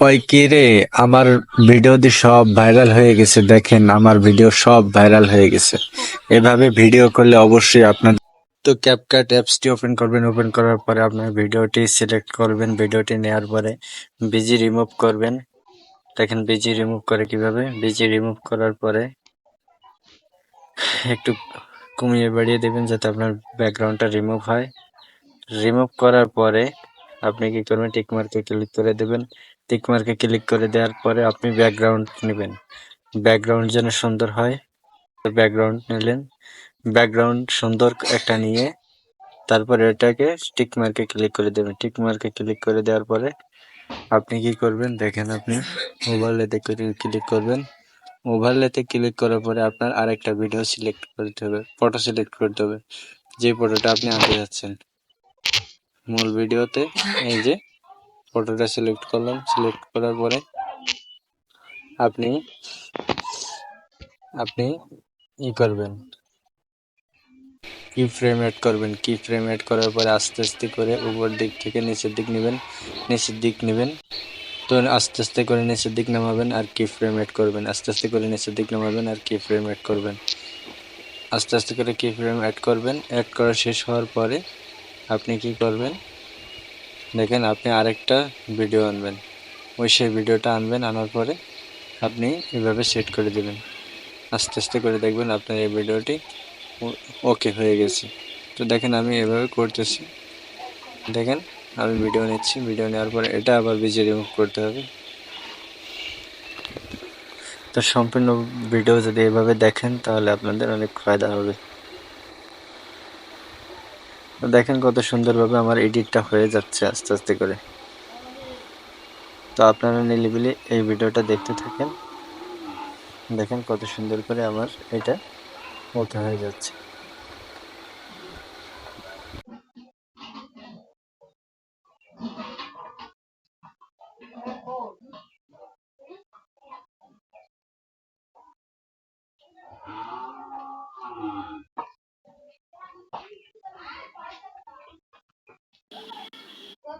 ওই কি রে? আমার ভিডিও দিয়ে সব ভাইরাল হয়ে গেছে, দেখেন আমার ভিডিও সব ভাইরাল হয়ে গেছে। এভাবে ভিডিও করলে অবশ্যই আপনার তো ক্যাপকাট অ্যাপসটি ওপেন করবেন ওপেন করার পরে আপনার ভিডিওটি সিলেক্ট করবেন ভিডিওটি নেওয়ার পরে বিজি রিমুভ করবেন। দেখেন বিজি রিমুভ করে কীভাবে? বিজি রিমুভ করার পরে একটু কমিয়ে বাড়িয়ে দেবেন যাতে আপনার ব্যাকগ্রাউন্ডটা রিমুভ হয়। রিমুভ করার পরে আপনি কি করবেন? টিক মার্কে ক্লিক করে দেবেন। টিক মার্কে ক্লিক করে দেওয়ার পরে আপনি ব্যাকগ্রাউন্ড নেবেন। ব্যাকগ্রাউন্ড যেন সুন্দর হয় ব্যাকগ্রাউন্ড নিলেন। ব্যাকগ্রাউন্ড সুন্দর একটা নিয়ে তারপরে এটাকে টিক মার্কে ক্লিক করে দেবেন। টিক মার্কে ক্লিক করে দেওয়ার পরে আপনি কি করবেন? দেখেন আপনি ওভারলেতে ক্লিক করবেন। ওভারলেতে ক্লিক করার পরে আপনার আরেকটা ভিডিও সিলেক্ট করতে হবে ফটো সিলেক্ট করতে হবে। যে ফটোটা আপনি আনতে যাচ্ছেন। মূল ভিডিওতে এই যে ফটোটা সিলেক্ট করলাম। সিলেক্ট করার পরে আপনি আপনি ই করবেন। কি ফ্রেম অ্যাড করবেন। কি ফ্রেম অ্যাড করার পরে আস্তে আস্তে করে উপর দিক থেকে নিচের দিক নেবেন। নিচের দিক নেবেন। তো আস্তে আস্তে করে নিচের দিক নামাবেন আর কি ফ্রেম অ্যাড করবেন। আস্তে আস্তে করে নিচের দিক নামাবেন আর কি ফ্রেম অ্যাড করবেন। আস্তে আস্তে করে কি ফ্রেম অ্যাড করবেন। অ্যাড করা শেষ হওয়ার পরে আপনি কি করবেন? দেখেন আপনি আরেকটা ভিডিও আনবেন। ওই সেই ভিডিওটা আনবেন, আনার পরে আপনি এভাবে সেট করে দেবেন। আস্তে আস্তে করে দেখবেন আপনার এই ভিডিওটি ওকে হয়ে গেছে। তো দেখেন আমি এভাবে করতেছি। দেখেন আমি ভিডিও নিচ্ছি ভিডিও নেওয়ার পরে এটা আবার বিজি রিমুভ করতে হবে। তো সম্পূর্ণ ভিডিও যদি এভাবে দেখেন তাহলে আপনাদের অনেক ফায়দা হবে। দেখেন কত সুন্দরভাবে আমার এডিটটা হয়ে যাচ্ছে আস্তে আস্তে করে। তো আপনারা নিলিবিলি এই ভিডিওটা দেখতে থাকেন। দেখেন কত সুন্দর করে আমার এটা ওকে হয়ে যাচ্ছে। আর